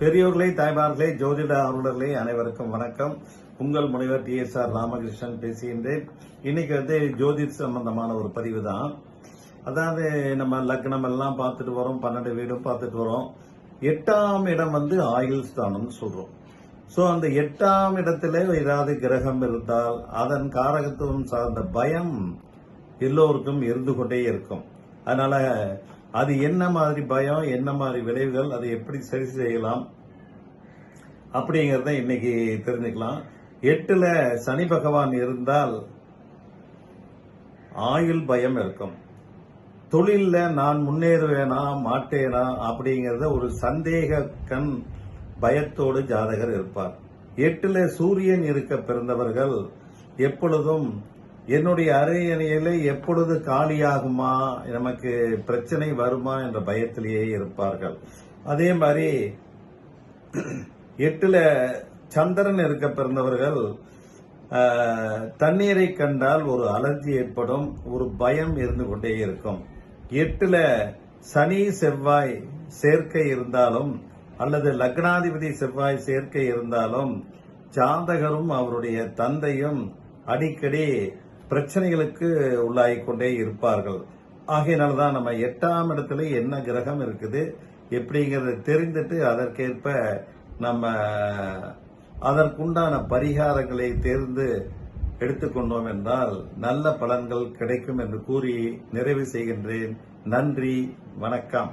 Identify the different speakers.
Speaker 1: பெரியோர்களே தாய்மார்களே ஜோதிட ஆர்வலர்களே அனைவருக்கும் வணக்கம். உங்கள் முனைவர் டி எஸ் ஆர் ராமகிருஷ்ணன் பேசுகின்றேன். இன்னைக்கு வந்து ஜோதிட சம்பந்தமான ஒரு பதிவு தான். அதாவது நம்ம லக்னம் எல்லாம் பார்த்துட்டு வரோம் பன்னெண்டு வீடும் பார்த்துட்டு வரோம். எட்டாம் இடம் வந்து ஆயுள் ஸ்தானம்னு சொல்றோம். ஸோ அந்த எட்டாம் இடத்துல ஏதாவது கிரகம் இருந்தால் அதன் காரகத்துவம் சார்ந்த பயம் எல்லோருக்கும் இருந்து கொண்டே இருக்கும். அதனால அது என்ன மாதிரி பயம் என்ன மாதிரி விளைவுகள் அதை எப்படி சரி செய்யலாம் அப்படிங்கிறத இன்னைக்கு தெரிஞ்சுக்கலாம். எட்டுல சனி பகவான் இருந்தால் ஆயுள் பயம் இருக்கும். தொழில்ல நான் முன்னேறுவேனா மாட்டேனா அப்படிங்கிறத ஒரு சந்தேக கண் பயத்தோடு ஜாதகர் இருப்பார். எட்டுல சூரியன் இருக்க பிறந்தவர்கள் எப்பொழுதும் என்னுடைய அரையணையில எப்பொழுது காலியாகுமா நமக்கு பிரச்சனை வருமா என்ற பயத்திலேயே இருப்பார்கள். அதே மாதிரி எட்டுல சந்திரன் இருக்க பிறந்தவர்கள் தண்ணீரை கண்டால் ஒரு அலர்ஜி ஏற்படும் ஒரு பயம் இருந்து கொண்டே இருக்கும். எட்டுல சனி செவ்வாய் சேர்க்கை இருந்தாலும் அல்லது லக்னாதிபதி செவ்வாய் சேர்க்கை இருந்தாலும் ஜாதகரும் அவருடைய தந்தையும் அடிக்கடி பிரச்சனைகளுக்கு உள்ளாகி கொண்டே இருப்பார்கள். ஆகையினால தான் நம்ம எட்டாம் இடத்துல என்ன கிரகம் இருக்குது எப்படிங்கிறத தெரிந்துட்டு அதற்கேற்ப நம்ம அதற்குண்டான பரிகாரங்களை தேர்ந்து எடுத்துக்கொண்டோம் என்றால் நல்ல பலன்கள் கிடைக்கும் என்று கூறி நிறைவு செய்கின்றேன். நன்றி வணக்கம்.